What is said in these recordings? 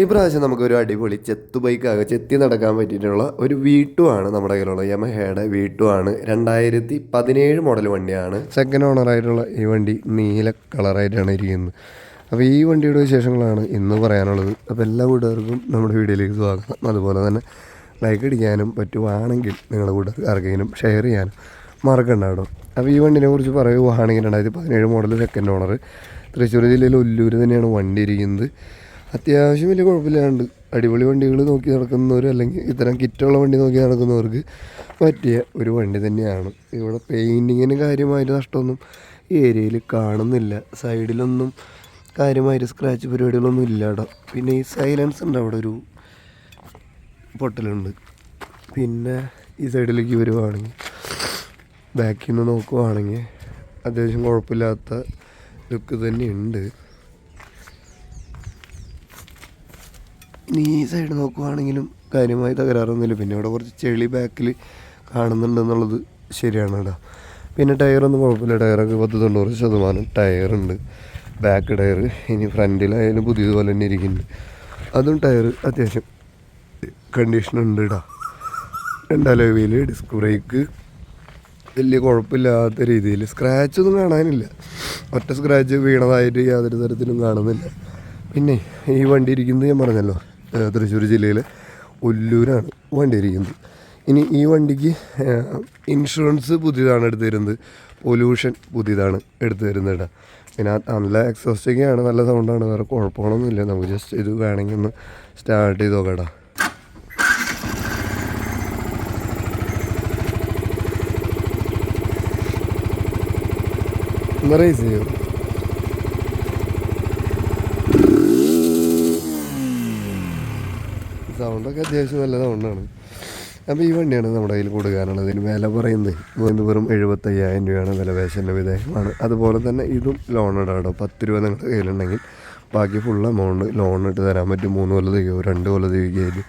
ഈ പ്രാവശ്യം നമുക്കൊരു അടിപൊളി ചെത്തു ബൈക്കാകെ ചെത്തി നടക്കാൻ പറ്റിയിട്ടുള്ള ഒരു വീട്ടുമാണ് നമ്മുടെ കയ്യിലുള്ള യമഹയുടെ ആണ്. രണ്ടായിരത്തി പതിനേഴ് മോഡൽ വണ്ടിയാണ് സെക്കൻഡ് ഓണറായിട്ടുള്ള ഈ വണ്ടി നീല കളറായിട്ടാണ് ഇരിക്കുന്നത്. അപ്പോൾ ഈ വണ്ടിയുടെ വിശേഷങ്ങളാണ് ഇന്ന് പറയാനുള്ളത്. അപ്പോൾ എല്ലാ കൂട്ടുകാർക്കും നമ്മുടെ വീഡിയോയിലേക്ക് സ്വാഗതം. അതുപോലെ തന്നെ ലൈക്ക് അടിക്കാനും പറ്റുവാണെങ്കിൽ നിങ്ങളുടെ കൂട്ടുകാർക്ക് ആർക്കെങ്കിലും ഷെയർ ചെയ്യാനും മറക്കണ്ട കേട്ടോ. അപ്പോൾ ഈ വണ്ടിനെ കുറിച്ച് പറയുവാണെങ്കിൽ രണ്ടായിരത്തി പതിനേഴ് മോഡൽ സെക്കൻഡ് ഓണർ തൃശ്ശൂർ ജില്ലയിൽ ഒല്ലൂർ തന്നെയാണ് വണ്ടി ഇരിക്കുന്നത്. അത്യാവശ്യം വലിയ കുഴപ്പമില്ലാണ്ട് അടിപൊളി വണ്ടികൾ നോക്കി നടക്കുന്നവർ അല്ലെങ്കിൽ ഇത്തരം കിറ്റുള്ള വണ്ടി നോക്കി നടക്കുന്നവർക്ക് പറ്റിയ ഒരു വണ്ടി തന്നെയാണ്. ഇവിടെ പെയിന്റിങ്ങിന് കാര്യമായിട്ട് നഷ്ടമൊന്നും ഈ ഏരിയയിൽ കാണുന്നില്ല. സൈഡിലൊന്നും കാര്യമായിട്ട് സ്ക്രാച്ച് പരിപാടികളൊന്നും ഇല്ല കേട്ടോ പിന്നെ ഈ സൈലൻസ് ഉണ്ട് അവിടെ ഒരു പൊട്ടലുണ്ട്. പിന്നെ ഈ സൈഡിലേക്ക് വരുവാണെങ്കിൽ ബാക്കിൽ നിന്ന് നോക്കുവാണെങ്കിൽ അത്യാവശ്യം കുഴപ്പമില്ലാത്ത ലുക്ക് തന്നെയുണ്ട്. ഈ സൈഡ് നോക്കുവാണെങ്കിലും കാര്യമായി തകരാറൊന്നുമില്ല. പിന്നെ ഇവിടെ കുറച്ച് ചെളി ബാക്കിൽ കാണുന്നുണ്ടെന്നുള്ളത് ശരിയാണ് കേട്ടോ പിന്നെ ടയറൊന്നും കുഴപ്പമില്ല. ടയറൊക്കെ പത്ത് തൊണ്ണൂറ് ശതമാനം ടയറുണ്ട് ബാക്ക് ടയർ ഇനി ഫ്രണ്ടിലായാലും പുതിയതുപോലെ തന്നെ ഇരിക്കുന്നുണ്ട്. അതും ടയർ അത്യാവശ്യം കണ്ടീഷനുണ്ട് ഇടാ കേട്ടോ രണ്ടലവിൽ ഡിസ്ക് ബ്രേക്ക് വലിയ കുഴപ്പമില്ലാത്ത രീതിയിൽ സ്ക്രാച്ച് ഒന്നും കാണാനില്ല. ഒറ്റ സ്ക്രാച്ച് വീണതായിട്ട് യാതൊരു തരത്തിലും കാണുന്നില്ല. പിന്നെ ഈ വണ്ടി ഇരിക്കുന്നത് ഞാൻ പറഞ്ഞല്ലോ. തൃശ്ശൂർ ജില്ലയിലെ ഒല്ലൂരാണ് വണ്ടി ഇരിക്കുന്നത്. ഇനി ഈ വണ്ടിക്ക് ഇൻഷുറൻസ് പുതിയതാണ് എടുത്തു തരുന്നത്. പൊല്യൂഷൻ പുതിയതാണ് എടുത്തു തരുന്നത് കേട്ടോ. പിന്നെ നല്ല എക്സോസ്റ്റൊക്കെയാണ് നല്ല സൗണ്ടാണ് വേറെ കുഴപ്പമൊന്നുമില്ല നമുക്ക് ജസ്റ്റ് ഇത് വേണമെങ്കിൽ ഒന്ന് സ്റ്റാർട്ട് ചെയ്ത് നോക്കാം കേട്ടോ. റേസ് സൗണ്ടൊക്കെ അത്യാവശ്യം നല്ല സൗണ്ടാണ്. അപ്പോൾ ഈ വണ്ടിയാണ് നമ്മുടെ കയ്യിൽ കൊടുക്കാനുള്ളത്. ഇതിന് വില പറയുന്നത് ഇത് വെറും എഴുപത്തയ്യായിരം രൂപയാണ് വില വേശന്റെ വിധേയമാണ്. അതുപോലെ തന്നെ ഇതും ലോൺ ഇടാം കേട്ടോ. പത്ത് രൂപ നിങ്ങളുടെ കയ്യിലുണ്ടെങ്കിൽ ബാക്കി ഫുൾ എമൗണ്ട് ലോൺ ഇട്ട് തരാൻ പറ്റും. മൂന്ന് കൊല്ലത്തേക്കോ രണ്ട് കൊല്ലത്തേക്കോ ആയിട്ട്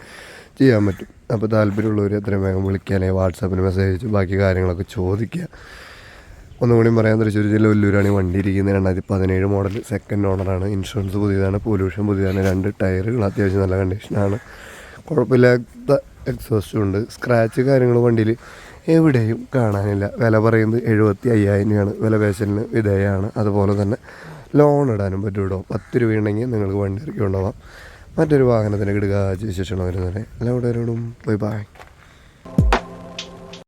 ചെയ്യാൻ പറ്റും. അപ്പോൾ താല്പര്യമുള്ളവർ എത്രയും വേഗം വിളിക്കാനേ വാട്സാപ്പിന് മെസ്സേജ് അയച്ച് ബാക്കി കാര്യങ്ങളൊക്കെ ചോദിക്കുക. ഒന്നും കൂടി പറയാൻ തൃശ്ശൂർ ജില്ല വല്ലൂരാണ് വണ്ടി ഇരിക്കുന്നത്. രണ്ടായിരത്തി പതിനേഴ് മോഡൽ സെക്കൻഡ് ഓണറാണ് ഇൻഷുറൻസ് പുതിയതാണ് പൊല്യൂഷൻ പുതിയതാണ്. രണ്ട് ടയറുകൾ അത്യാവശ്യം നല്ല കണ്ടീഷനാണ് കുഴപ്പമില്ലാത്ത എക്സോസ്റ്റും ഉണ്ട്. സ്ക്രാച്ച് കാര്യങ്ങൾ വണ്ടിയിൽ എവിടെയും കാണാനില്ല. വില പറയുന്നത് എഴുപത്തി അയ്യായിരം രൂപയാണ് വില പേശലിന് വിധേയമാണ് അതുപോലെ തന്നെ ലോൺ ഇടാനും പറ്റും കേട്ടോ പത്ത് രൂപയുണ്ടെങ്കിൽ നിങ്ങൾക്ക് വണ്ടി ഇറക്കി കൊണ്ടുപോകാം. മറ്റൊരു വാഹനത്തിന്റെ കിടുക എല്ലാം ഇവിടെ ഒരു ബൈ ബൈ